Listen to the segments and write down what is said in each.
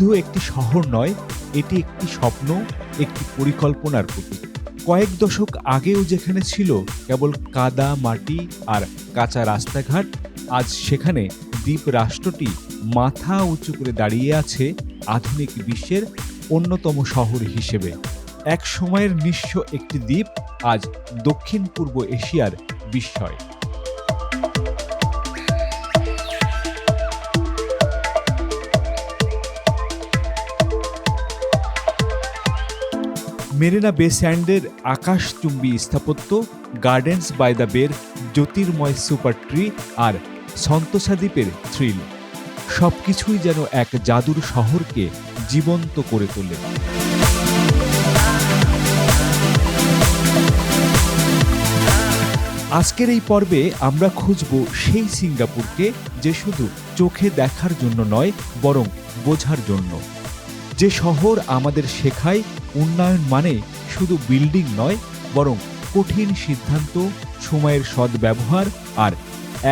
শুধু একটি শহর নয়, এটি একটি স্বপ্ন, একটি পরিকল্পনার প্রতীক। কয়েক দশক আগেও যেখানে ছিল কেবল কাদা মাটি আর কাঁচা রাস্তাঘাট, আজ সেখানে দ্বীপ রাষ্ট্রটি মাথা উঁচু করে দাঁড়িয়ে আছে আধুনিক বিশ্বের অন্যতম শহর হিসেবে। এক সময়ের নিঃস্ব একটি দ্বীপ আজ দক্ষিণ পূর্ব এশিয়ার বিস্ময়। মেরিনা বে স্যান্ডের আকাশচুম্বী স্থাপত্য গার্ডেন্স বাই দ্য বের, জ্যোতির্ময় সুপার ট্রি আর সন্তোষা দ্বীপের থ্রিল। সবকিছুই যেন এক জাদুর শহরকে জীবন্ত করে তোলে। আজকের এই পর্বে আমরা খুঁজব সেই সিঙ্গাপুরকে যে শুধু চোখে দেখার জন্য নয়, বরং বোঝার জন্য। যে শহর আমাদের শেখায়, উন্নয়ন মানে শুধু বিল্ডিং নয়, বরং কঠিন সিদ্ধান্ত, সময়ের সদ্ব্যবহার আর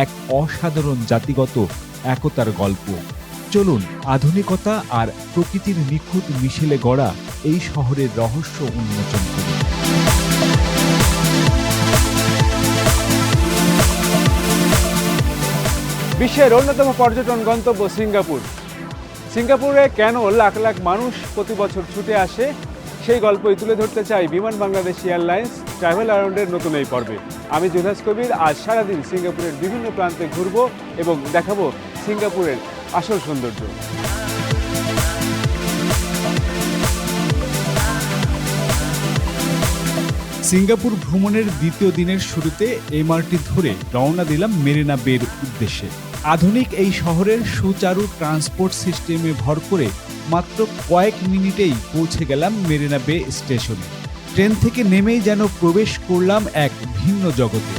এক অসাধারণ জাতিগত একতার গল্প। চলুন, আধুনিকতা আর প্রকৃতির নিখুঁত মিশেলে গড়া এই শহরের রহস্য উন্মোচন করি। বিশ্বের অন্যতম পর্যটন গন্তব্য সিঙ্গাপুর। সিঙ্গাপুরে কেন লাখ লাখ মানুষ প্রতি বছর ছুটে আসে, সেই গল্পই তুলে ধরতে চাই বিমান বাংলাদেশ এয়ারলাইন্স ট্রাভেল অ্যারাউন্ডের নতুন এই পর্বে। আমি জুনাস কবির, আজ সারাদিন সিঙ্গাপুরের বিভিন্ন প্রান্তে ঘুরব এবং দেখাবো সিঙ্গাপুরের আসল সৌন্দর্য। সিঙ্গাপুর ভ্রমণের দ্বিতীয় দিনের শুরুতে এমআরটি ধরে রওনা দিলাম মেরিনা বের উদ্দেশ্যে। আধুনিক এই শহরের সুচারু ট্রান্সপোর্ট সিস্টেমে ভর করে মাত্র কয়েক মিনিটেই পৌঁছে গেলাম মেরিনা বে স্টেশনে। ট্রেন থেকে নেমেই যেন প্রবেশ করলাম এক ভিন্ন জগতে।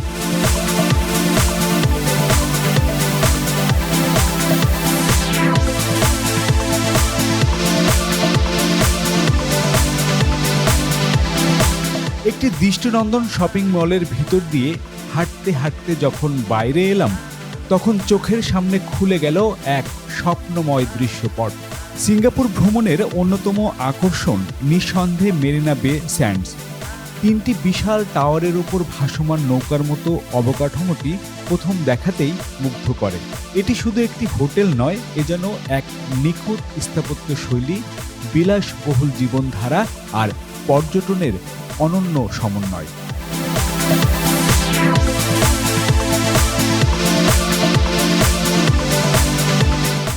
একটি দৃষ্টিনন্দন শপিং মলের ভিতর দিয়ে হাঁটতে হাঁটতে যখন বাইরে এলাম তখন চোখের সামনে খুলে গেল এক স্বপ্নময় দৃশ্যপট। সিঙ্গাপুর ভ্রমণের অন্যতম আকর্ষণ নিঃসন্দেহে মেরিনা বে স্যান্ডস। তিনটি বিশাল টাওয়ারের উপর ভাসমান নৌকার মতো অবকাঠামোটি প্রথম দেখাতেই মুগ্ধ করে। এটি শুধু একটি হোটেল নয়, এ যেন এক নিখুঁত স্থাপত্য শৈলী বিলাসবহুল জীবনধারা আর পর্যটনের অনন্য সমন্বয়।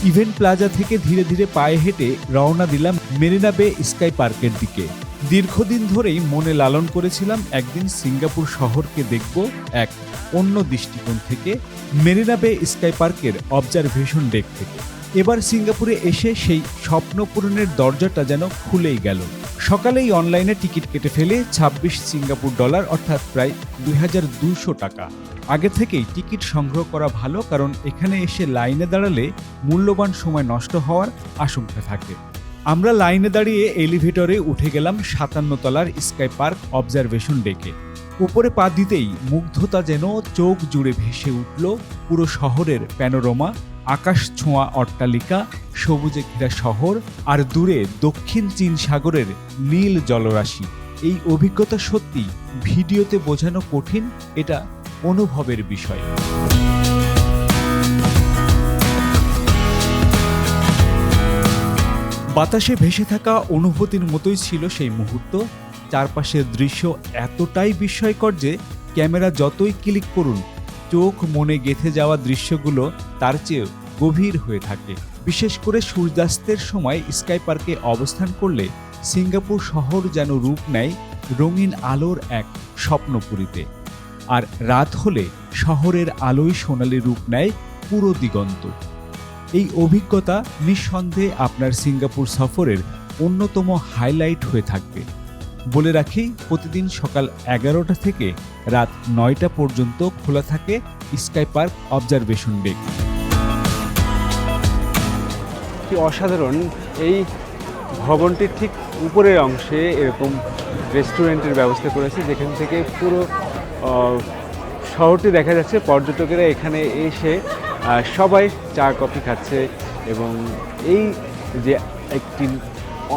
ইভেন্ট প্লাজা থেকে ধীরে ধীরে পায়ে হেঁটে রওনা দিলাম মেরিনা বে স্কাই পার্কের দিকে। দীর্ঘদিন ধরেই মনে লালন করেছিলাম একদিন সিঙ্গাপুর শহরকে দেখব এক অন্য দৃষ্টিকোণ থেকে মেরিনা বে স্কাই পার্কের অবজারভেশন ডেক থেকে। এবার সিঙ্গাপুরে এসে সেই স্বপ্ন পূরণের দরজাটা যেন খুলেই গেল। সকালেই অনলাইনে টিকিট কেটে ফেলে ২৬ সিঙ্গাপুর ডলার, অর্থাৎ প্রায় দুই টাকা। আগে থেকেই টিকিট সংগ্রহ করা ভালো, কারণ এখানে এসে লাইনে দাঁড়ালে মূল্যবান সময় নষ্ট হওয়ার আশঙ্কা থাকে। আমরা লাইনে দাঁড়িয়ে এলিভেটরে উঠে গেলাম সাতান্ন তলার স্কাই পার্ক অবজারভেশন ডেকে। উপরে পা দিতেই মুগ্ধতা যেন চোখ জুড়ে ভেসে উঠল পুরো শহরের প্যানোরমা আকাশ ছোঁয়া অট্টালিকা, সবুজে ঘেরা শহর আর দূরে দক্ষিণ চীন সাগরের নীল জলরাশি। এই অভিজ্ঞতা সত্যি ভিডিওতে বোঝানো কঠিন, এটা অনুভবের বিষয়। বাতাসে ভেসে থাকা অনুভূতির মতোই ছিল সেই মুহূর্ত। চারপাশের দৃশ্য এতটাই বিস্ময়কর যে ক্যামেরা যতই ক্লিক করুন চোখ মনে গেথে যাওয়া দৃশ্যগুলো তার চেয়েও গভীর হয়ে থাকে। বিশেষ করে সূর্যাস্তের সময় স্কাই পার্কে অবস্থান করলে সিঙ্গাপুর শহর যেন রূপ নেয় রঙিন আলোর এক স্বপ্নপুরীতে। আর রাত হলে শহরের আলোয় সোনালি রূপ নেয় পুরো দিগন্ত। এই অভিজ্ঞতা নিঃসন্দেহে আপনার সিঙ্গাপুর সফরের অন্যতম হাইলাইট হয়ে থাকবে। বলে রাখি, প্রতিদিন সকাল এগারোটা থেকে রাত নয়টা পর্যন্ত খোলা থাকে স্কাই পার্ক অবজারভেশন ডেক কি অসাধারণ, এই ভবনটির ঠিক উপরের অংশে এরকম রেস্টুরেন্টের ব্যবস্থা করেছে, যেখান থেকে পুরো শহরটি দেখা যাচ্ছে, পর্যটকেরা এখানে এসে সবাই চা, কফি খাচ্ছে এবং এই যে একটি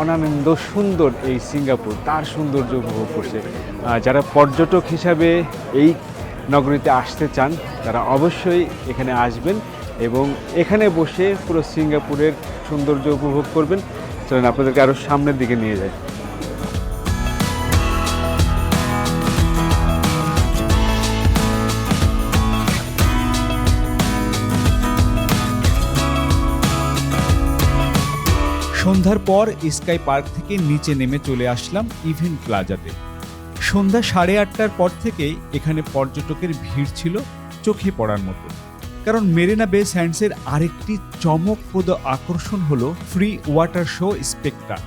অনানন্দ সুন্দর এই সিঙ্গাপুর, তার সৌন্দর্য উপভোগ করছে। যারা পর্যটক হিসাবে এই নগরীতে আসতে চান, তারা অবশ্যই এখানে আসবেন এবং এখানে বসে পুরো সিঙ্গাপুরের সৌন্দর্য উপভোগ করবেন। চলেন আপনাদেরকে আরও সামনের দিকে নিয়ে যায় সন্ধ্যার পর স্কাই পার্ক থেকে নিচে নেমে চলে আসলাম ইভেন্ট প্লাজাতে। সন্ধ্যা সাড়ে আটটার পর থেকেই এখানে পর্যটকের ভিড় ছিল চোখে পড়ার মতো। কারণ মেরিনা বে স্যান্ডসের আরেকটি চমকপ্রদ আকর্ষণ হল ফ্রি ওয়াটার শো স্পেকট্রা।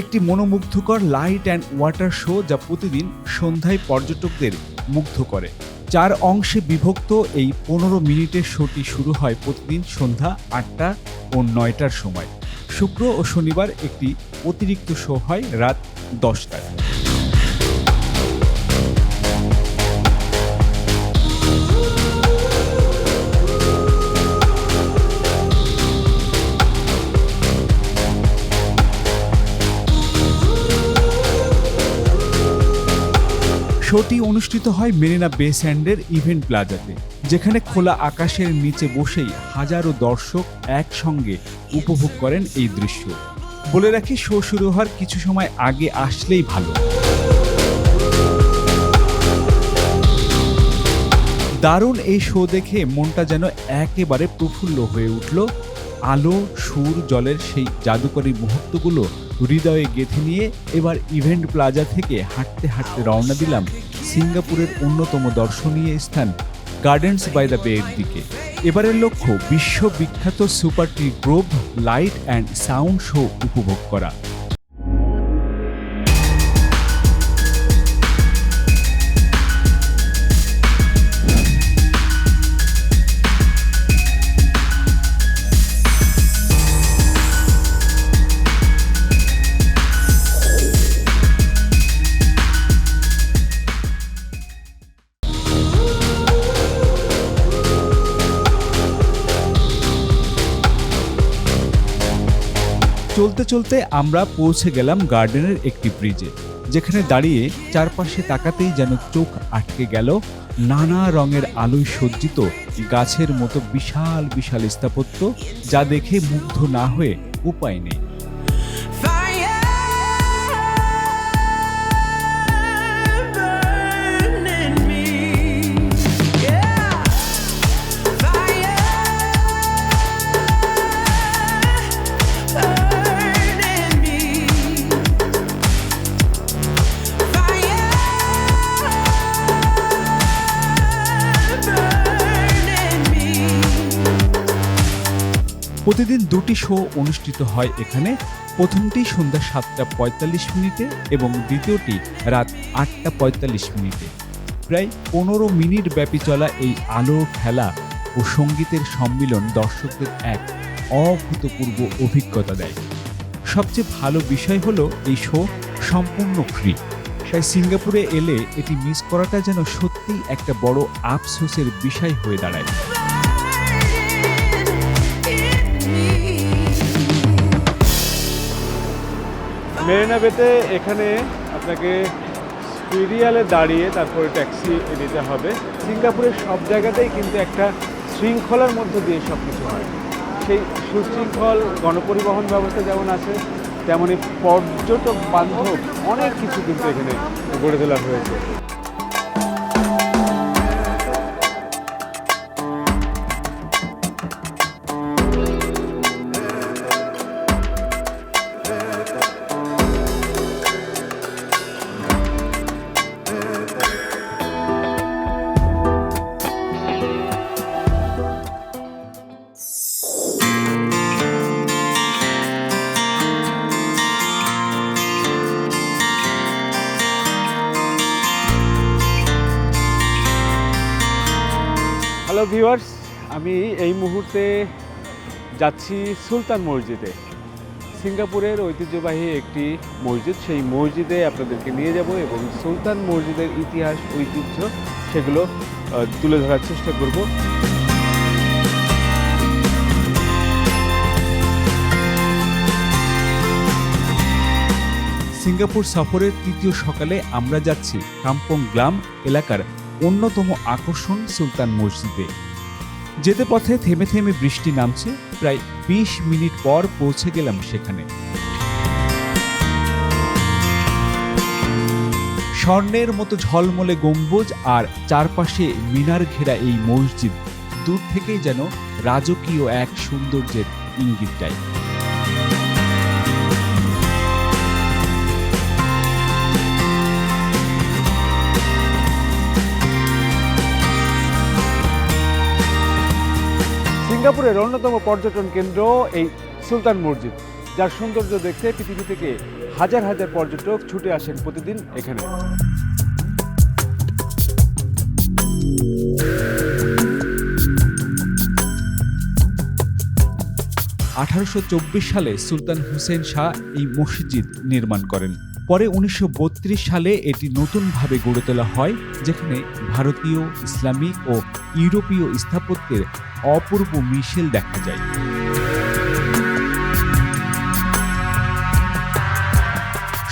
একটি মনোমুগ্ধকর লাইট অ্যান্ড ওয়াটার শো যা প্রতিদিন সন্ধ্যায় পর্যটকদের মুগ্ধ করে। চার অংশে বিভক্ত এই পনেরো মিনিটের শোটি শুরু হয় প্রতিদিন সন্ধ্যা আটটা ও নয়টার সময়। শুক্র ও শনিবার একটি অতিরিক্ত শো হয় রাত দশটায়। শোটি অনুষ্ঠিত হয় মেরিনা বে স্যান্ডের ইভেন্ট প্লাজাতে, যেখানে খোলা আকাশের নিচে বসেই হাজারো দর্শক একসঙ্গে উপভোগ করেন এই দৃশ্য। বলে রাখি, শো শুরু হওয়ার কিছু সময় আগে আসলেই ভালো। দারুণ এই শো দেখে মনটা যেন একেবারে প্রফুল্ল হয়ে উঠল। আলো, সুর, জলের সেই জাদুকরী মুহূর্তগুলো হৃদয়ে গেঁথে নিয়ে এবার ইভেন্ট প্লাজা থেকে হাঁটতে হাঁটতে রওনা দিলাম সিঙ্গাপুরের অন্যতম দর্শনীয় স্থান গার্ডেন্স বাই দ্য বে দিকে। এবারের লক্ষ্য বিশ্ববিখ্যাত Supertree Grove, light and sound show উপভোগ করা। চলতে চলতে আমরা পৌঁছে গেলাম গার্ডেনের একটি ব্রিজে যেখানে দাঁড়িয়ে চারপাশে তাকাতেই যেন চোখ আটকে গেল নানা রঙের আলোয় সজ্জিত গাছের মতো বিশাল বিশাল স্থাপত্য, যা দেখে মুগ্ধ না হয়ে উপায় নেই। প্রতিদিন দুটি শো অনুষ্ঠিত হয় এখানে। প্রথমটি সন্ধ্যা সাতটা পঁয়তাল্লিশ মিনিটে এবং দ্বিতীয়টি রাত আটটা পঁয়তাল্লিশ মিনিটে। প্রায় পনেরো মিনিট ব্যাপী চলা এই আলো খেলা ও সঙ্গীতের সম্মিলন দর্শকদের এক অভূতপূর্ব অভিজ্ঞতা দেয়। সবচেয়ে ভালো বিষয় হলো এই শো সম্পূর্ণ ফ্রি তাই সিঙ্গাপুরে এলে এটি মিস করাটা যেন সত্যিই একটা বড় আফসোসের বিষয় হয়ে দাঁড়ায়। মেরিনা বেতে এখানে আপনাকে সিরিয়ালে দাঁড়িয়ে তারপরে ট্যাক্সি নিতে হবে। সিঙ্গাপুরের সব জায়গাতেই কিন্তু একটা শৃঙ্খলার মধ্যে দিয়ে সব কিছু হয়। সেই সুশৃঙ্খল গণপরিবহন ব্যবস্থা যেমন আছে তেমনই পর্যটক বান্ধব অনেক কিছু কিন্তু এখানে গড়ে তোলা হয়েছে। মুহূর্তে যাচ্ছি সুলতান মসজিদে। সিঙ্গাপুরের ঐতিহ্যবাহী একটি মসজিদ, সেই মসজিদে আপনাদেরকে নিয়ে যাব এবং সুলতান মসজিদের ইতিহাস, ঐতিহ্য সেগুলো তুলে ধরার চেষ্টা করব। সিঙ্গাপুর সফরের তৃতীয় সকালে আমরা যাচ্ছি কাম্পং গ্লাম এলাকার অন্যতম আকর্ষণ সুলতান মসজিদে। যেতে পথে থেমে থেমে বৃষ্টি নামছে, প্রায় বিশ মিনিট পর পৌঁছে গেলাম সেখানে। স্বর্ণের মতো ঝলমলে গম্বুজ আর চারপাশে মিনার ঘেরা এই মসজিদ, দূর থেকেই যেন রাজকীয় এক সৌন্দর্যের ইঙ্গিত দেয় সিঙ্গাপুরের অন্যতম পর্যটন কেন্দ্র এই সুলতান মসজিদ, যার সৌন্দর্য দেখতে পৃথিবী থেকে হাজার হাজার পর্যটক ছুটে আসেন প্রতিদিন এখানে। আঠারোশো চব্বিশ সালে সুলতান হুসেন শাহ এই মসজিদ নির্মাণ করেন। পরে উনিশশো বত্রিশ সালে এটি নতুনভাবে গড়ে তোলা হয়, যেখানে ভারতীয়, ইসলামিক ও ইউরোপীয় স্থাপত্যের অপূর্ব মিশেল দেখা যায়।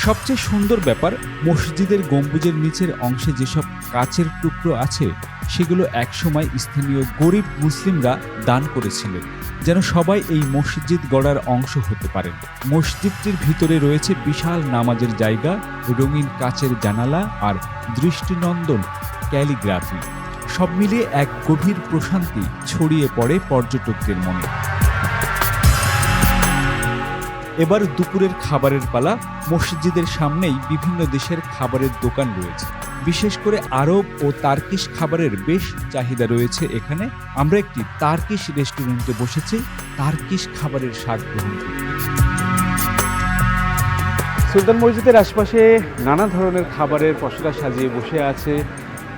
সবচেয়ে সুন্দর ব্যাপার, মসজিদের গম্বুজের নিচের অংশে যেসব কাচের টুকরো আছে, সেগুলো একসময় স্থানীয় গরিব মুসলিমরা দান করেছিলেন। যেন সবাই এই মসজিদ গড়ার অংশ হতে পারেন। মসজিদটির ভিতরে রয়েছে বিশাল নামাজের জায়গা, রঙিন কাচের জানালা আর দৃষ্টিনন্দন ক্যালিগ্রাফি। সব মিলিয়ে এক গভীর প্রশান্তি ছড়িয়ে পড়ে পর্যটকদের মনে। এবার দুপুরের খাবারের পালা। মসজিদের সামনেই বিভিন্ন দেশের খাবারের দোকান রয়েছে। বিশেষ করে আরব ও তার্কিশ খাবারের বেশ চাহিদা রয়েছে এখানে। আমরা একটি তার্কিশ রেস্টুরেন্টে বসেছি, তার্কিশ খাবারের স্বাদ গ্রহণ সুলতান মসজিদের আশপাশে নানা ধরনের খাবারের পসরা সাজিয়ে বসে আছে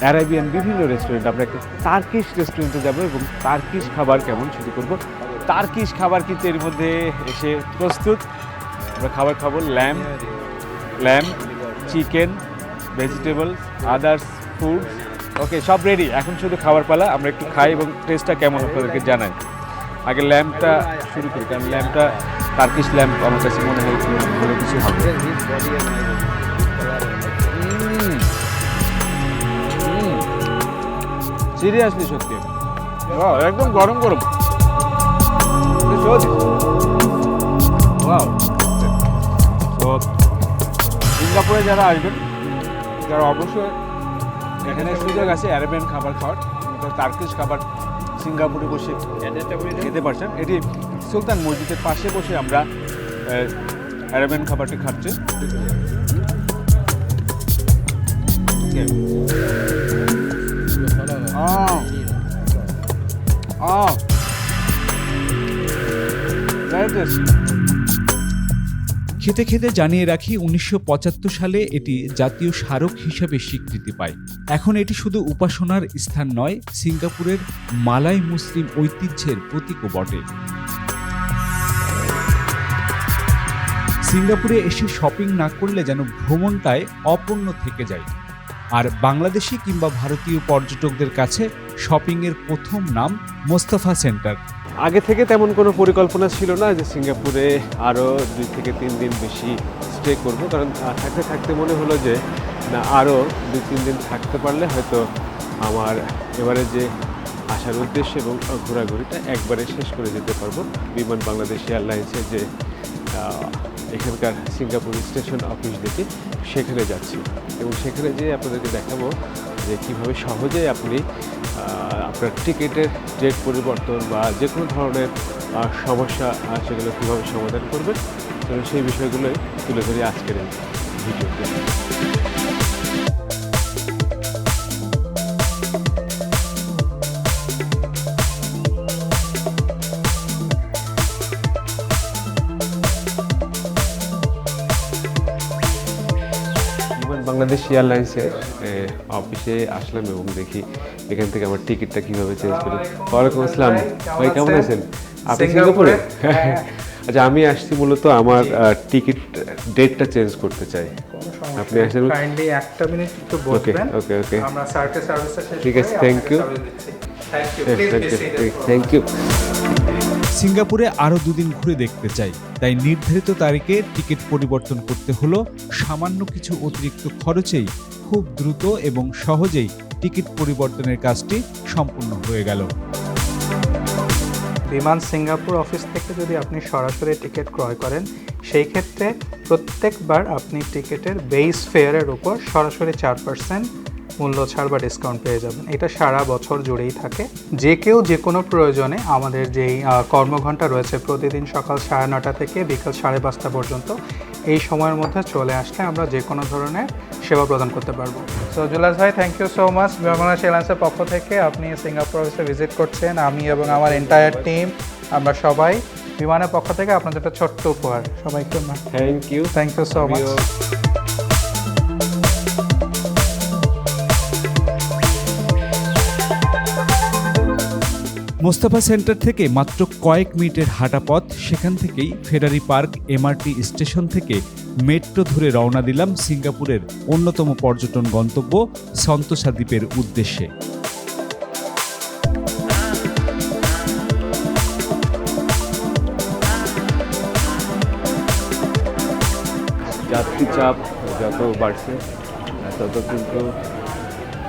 অ্যারাবিয়ান বিভিন্ন রেস্টুরেন্ট। আমরা একটা তার্কিশ রেস্টুরেন্টে যাব এবং তার্কিশ খাবার কেমন শুরু করব? তার্কিশ খাবার কিন্তু এর মধ্যে এসে প্রস্তুত। আমরা খাবার খাব lamb lamb, chicken vegetable others food okay সব রেডি এখন শুধু খাবার পালা আমরা একটু খাই এবং টেস্টটা কেমন আপনাদেরকে জানাই। আগে ল্যাম্পটা শুরু করি কারণ ল্যাম্পটা টার্কিশ ল্যাম্প আমার কাছে মনে হয় ভালো কিছু হবে। সিরিয়াসলি সত্যি। একদম গরম গরম। সিঙ্গাপুরে যারা আসবেন যারা অবশ্যই এখানে সুযোগ আছে অ্যারাবিয়ান খাবার খাওয়ার টার্কিশ খাবার সিঙ্গাপুরে বসে খেতে পারছেন এটি সুলতান মসজিদের পাশে বসে আমরা অ্যারাবিয়ান খাবারটি খাচ্ছি. Oh. Very tasty. খেতে খেতে জানিয়ে রাখি, উনিশশো পঁচাত্তর সালে এটি জাতীয় স্মারক হিসেবে স্বীকৃতি পায়। এখন এটি শুধু উপাসনার স্থান নয়, সিঙ্গাপুরের মালাই মুসলিম ঐতিহ্যের প্রতীকও বটে। সিঙ্গাপুরে এসে শপিং না করলে যেন ভ্রমণটায় অপূর্ণ থেকে যায়। আর বাংলাদেশি কিংবা ভারতীয় পর্যটকদের কাছে শপিংয়ের প্রথম নাম মোস্তফা সেন্টার। আগে থেকে তেমন কোনো পরিকল্পনা ছিল না যে সিঙ্গাপুরে আরও দুই থেকে তিন দিন বেশি স্টে করব। কারণ থাকতে থাকতে মনে হলো যে, না, আরও দুই, তিন দিন থাকতে পারলে হয়তো আমার এবারে যে আসার উদ্দেশ্য এবং ঘোরাঘুরিটা একবারে শেষ করে যেতে পারব। বিমান বাংলাদেশ এয়ারলাইন্সের যে এখানকার সিঙ্গাপুর স্টেশন অফিস দেখে সেখানে যাচ্ছি। এবং সেখানে যেয়ে আপনাদেরকে দেখাবো যে কীভাবে সহজেই আপনি আপনার টিকিটের ডেট পরিবর্তন বা যে কোনো ধরনের সমস্যা সেগুলো কীভাবে সমাধান করবেন, তো সেই বিষয়গুলোই তুলে ধরি আজকের ভিডিওতে বাংলাদেশ এয়ারলাইন্সের অফিসে আসলাম এবং দেখি এখান থেকে আমার টিকিটটা কীভাবে চেঞ্জ করি। ওয়ালাইকুম আসসালাম। ভাই কেমন আছেন? আপনি সিঙ্গাপুরে আচ্ছা আমি আসছি মূলত আমার টিকিট ডেটটা চেঞ্জ করতে চাই। আপনি আসেন? কাইন্ডলি একটা মিনিট একটু ওকে বসবেন। ওকে ওকে আমরা সার্ভিস ঠিক আছে, thank you please thank you thank you সিঙ্গাপুরে আরও দুদিন ঘুরে দেখতে চাই। তাই নির্ধারিত তারিখে টিকিট পরিবর্তন করতে হলো। সামান্য কিছু অতিরিক্ত খরচেই খুব দ্রুত এবং সহজেই টিকিট পরিবর্তনের কাজটি সম্পূর্ণ হয়ে গেল। বিমান সিঙ্গাপুর অফিস থেকে যদি আপনি সরাসরি টিকিট ক্রয় করেন, সেই ক্ষেত্রে প্রত্যেকবার আপনি টিকিটের বেস ফেয়ারের উপর সরাসরি চার পার্সেন্ট মূল্য ছাড় বা ডিসকাউন্ট পেয়ে যাবেন। এটা সারা বছর জুড়েই থাকে। যে কেউ যে কোনো প্রয়োজনে আমাদের যেই কর্মঘণ্টা রয়েছে প্রতিদিন সকাল সাড়ে নটা থেকে বিকাল সাড়ে পাঁচটা পর্যন্ত এই সময়ের মধ্যে চলে আসলে আমরা যে কোনো ধরনের সেবা প্রদান করতে পারব। সো জুলাস ভাই thank you so much Bangladesh এয়ারলাইন্সের পক্ষ থেকে আপনি সিঙ্গাপুর অফিসে ভিজিট করছেন। আমি এবং আমার এন্টায়ার টিম আমরা সবাই বিমানের পক্ষ থেকে আপনাদের একটা ছোট্ট উপহার। সবাইকে thank you thank you so much Mustafa Centre থেকে মাত্র কয়েক মিনিটের হাঁটা পথ সেখান থেকেই ফেরারি পার্ক, এমআরটি স্টেশন থেকে মেট্রো ধরে রওনা দিলাম সিঙ্গাপুরের অন্যতম পর্যটন গন্তব্য সন্তোষা দ্বীপের উদ্দেশ্যে। যাত্রী চাপ যত বাড়ছে, তত কিন্তু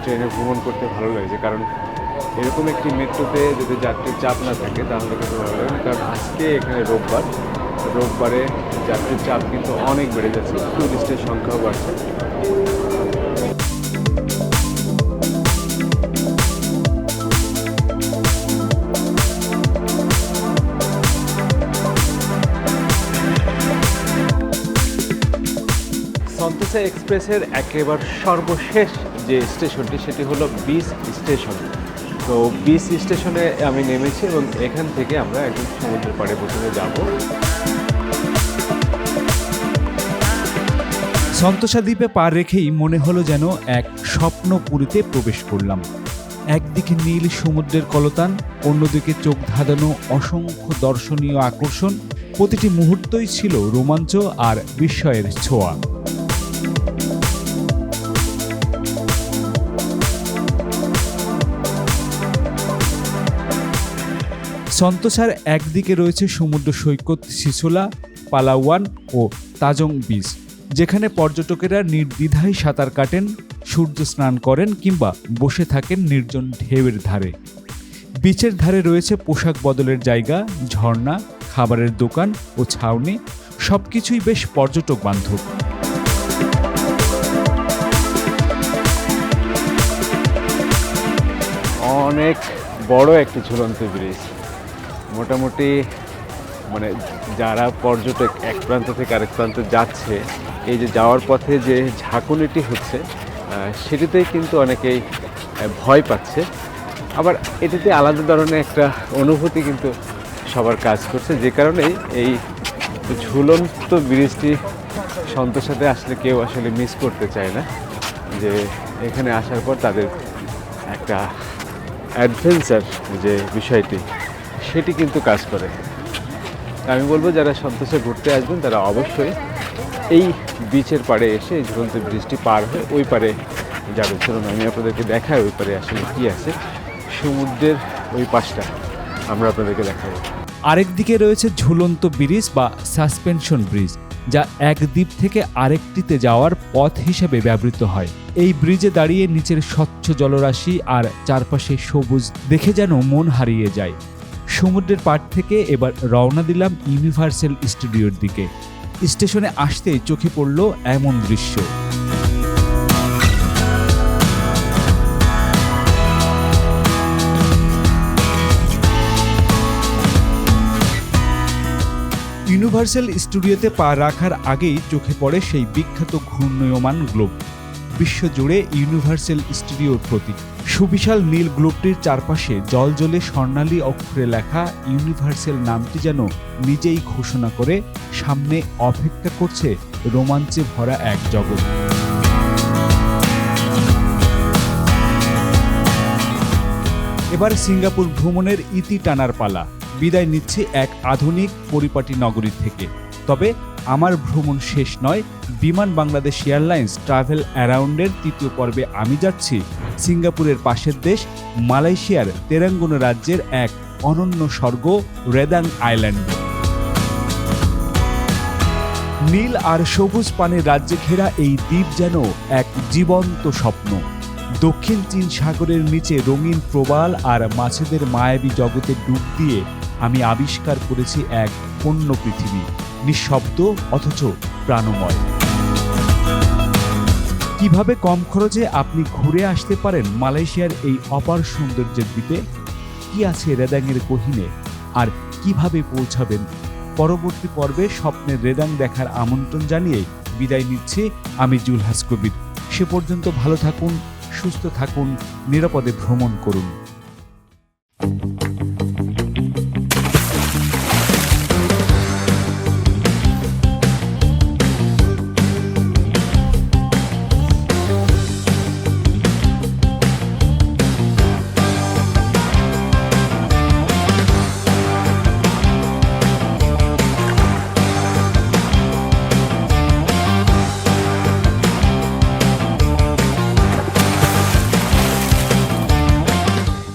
ট্রেনে ভ্রমণ করতে ভালো লাগছে কারণ এরকম একটি মেট্রোতে যদি যাত্রীর চাপ না থাকে, তাহলে কিন্তু ভালো লাগে কারণ আজকে এখানে রোববার। রোববারে যাত্রীর চাপ কিন্তু অনেক বেড়ে যাচ্ছে। টুরিস্টের সংখ্যাও বাড়ছে। সন্তোষা এক্সপ্রেসের একেবারে সর্বশেষ যে স্টেশনটি, সেটি হলো বিচ স্টেশন। তো বিচ স্টেশনে আমি নেমেছি এবং এখান থেকে আমরা একদম সমুদ্রের পাড়ে প্রথমে যাব। সন্তোষা দ্বীপে পা রেখেই মনে হলো যেন এক স্বপ্নপুরীতে প্রবেশ করলাম। একদিকে নীল সমুদ্রের কলতান, অন্যদিকে চোখ ধাঁধানো অসংখ্য দর্শনীয় আকর্ষণ, প্রতিটি মুহূর্তই ছিল রোমাঞ্চ আর বিস্ময়ের ছোঁয়া। সন্তোষার একদিকে রয়েছে সমুদ্র সৈকত সিসোলা, পালাওয়ান ও তাজং বিচ, যেখানে পর্যটকেরা নির্দ্বিধায় সাঁতার কাটেন, সূর্য স্নান করেন কিংবা বসে থাকেন নির্জন ঢেউয়ের ধারে। বিচের ধারে রয়েছে পোশাক বদলের জায়গা, ঝর্ণা, খাবারের দোকান ও ছাউনি সব কিছুই বেশ পর্যটক বান্ধব। অনেক বড় একটি ঝুলন্ত ব্রিজ। মোটামুটি মানে যারা পর্যটক এক প্রান্ত থেকে আরেক প্রান্তে যাচ্ছে, এই যে যাওয়ার পথে যে ঝাঁকুনিটি হচ্ছে সেটিতেই কিন্তু অনেকেই ভয় পাচ্ছে। আবার এটিতে আলাদা ধরনের একটা অনুভূতি কিন্তু সবার কাজ করছে, যে কারণেই এই ঝুলন্ত ব্রিজটি সন্তোষাতে আসলে কেউ আসলে মিস করতে চায় না, যে এখানে আসার পর তাদের একটা অ্যাডভেঞ্চার যে বিষয়টি। সেটি কিন্তু কাজ করে। আমি বলব, যারা সন্তোষে ঘুরতে আসবেন, তারা অবশ্যই এই বিচের পাড়ে এসে ঝুলন্ত ব্রিজটি পার হয়ে ওই পারে যাবে চলুন, আমি আপনাদেরকে দেখাই ওই পারে আসলে কী আছে। সমুদ্রের ওই পাশটা আমরা আপনাদেরকে দেখাবো। আরেকদিকে রয়েছে ঝুলন্ত ব্রিজ বা সাসপেনশন ব্রিজ যা এক দ্বীপ থেকে আরেকটিতে যাওয়ার পথ হিসেবে ব্যবহৃত হয়। এই ব্রিজে দাঁড়িয়ে নিচের স্বচ্ছ জলরাশি আর চারপাশে সবুজ দেখে যেন মন হারিয়ে যায়। সমুদ্রের পাড় থেকে এবার রওনা দিলাম ইউনিভার্সাল স্টুডিওর দিকে। স্টেশনে আসতে চোখে পড়ল এমন দৃশ্য। ইউনিভার্সাল স্টুডিওতে পা রাখার আগেই চোখে পড়ে সেই বিখ্যাত ঘূর্ণয়মান গ্লোব। বিশ্বজুড়ে ইউনিভার্সাল স্টুডিওর প্রতীক। সুবিশাল নীল গ্লোবটির চারপাশে জলজলে স্বর্ণালী অক্ষরে লেখা ইউনিভার্সাল নামটি যেন নিজেই ঘোষণা করে সামনে অপেক্ষা করছে রোমাঞ্চে ভরা এক জগৎ। এবার সিঙ্গাপুর ভ্রমণের ইতি টানার পালা। বিদায় নিচ্ছে এক আধুনিক পরিপাটি নগরী থেকে। তবে আমার ভ্রমণ শেষ নয়, বিমান বাংলাদেশ এয়ারলাইন্স ট্রাভেল অ্যারাউন্ডের তৃতীয় পর্বে আমি যাচ্ছি। সিঙ্গাপুরের পাশের দেশ, মালয়েশিয়ার তেরাঙ্গুন রাজ্যের এক অনন্য স্বর্গ, রেদাং আইল্যান্ডে। নীল আর সবুজ পানের রাজ্যে ঘেরা এই দ্বীপ যেন এক জীবন্ত স্বপ্ন। দক্ষিণ চীন সাগরের নিচে রঙিন প্রবাল আর মাছেদের মায়াবী জগতে ডুব দিয়ে আমি আবিষ্কার করেছি এক অন্য পৃথিবী। নিঃশব্দ অথচ প্রাণময়। কীভাবে কম খরচে আপনি ঘুরে আসতে পারেন মালয়েশিয়ার এই অপার সৌন্দর্যের দ্বীপে? কি আছে রেদাংয়ের কহিনে? আর কীভাবে পৌঁছাবেন? পরবর্তী পর্বে স্বপ্নের রেদাং দেখার আমন্ত্রণ জানিয়ে বিদায় নিচ্ছে আমি জুলহাস কবির। সে পর্যন্ত ভালো থাকুন, সুস্থ থাকুন, নিরাপদে ভ্রমণ করুন।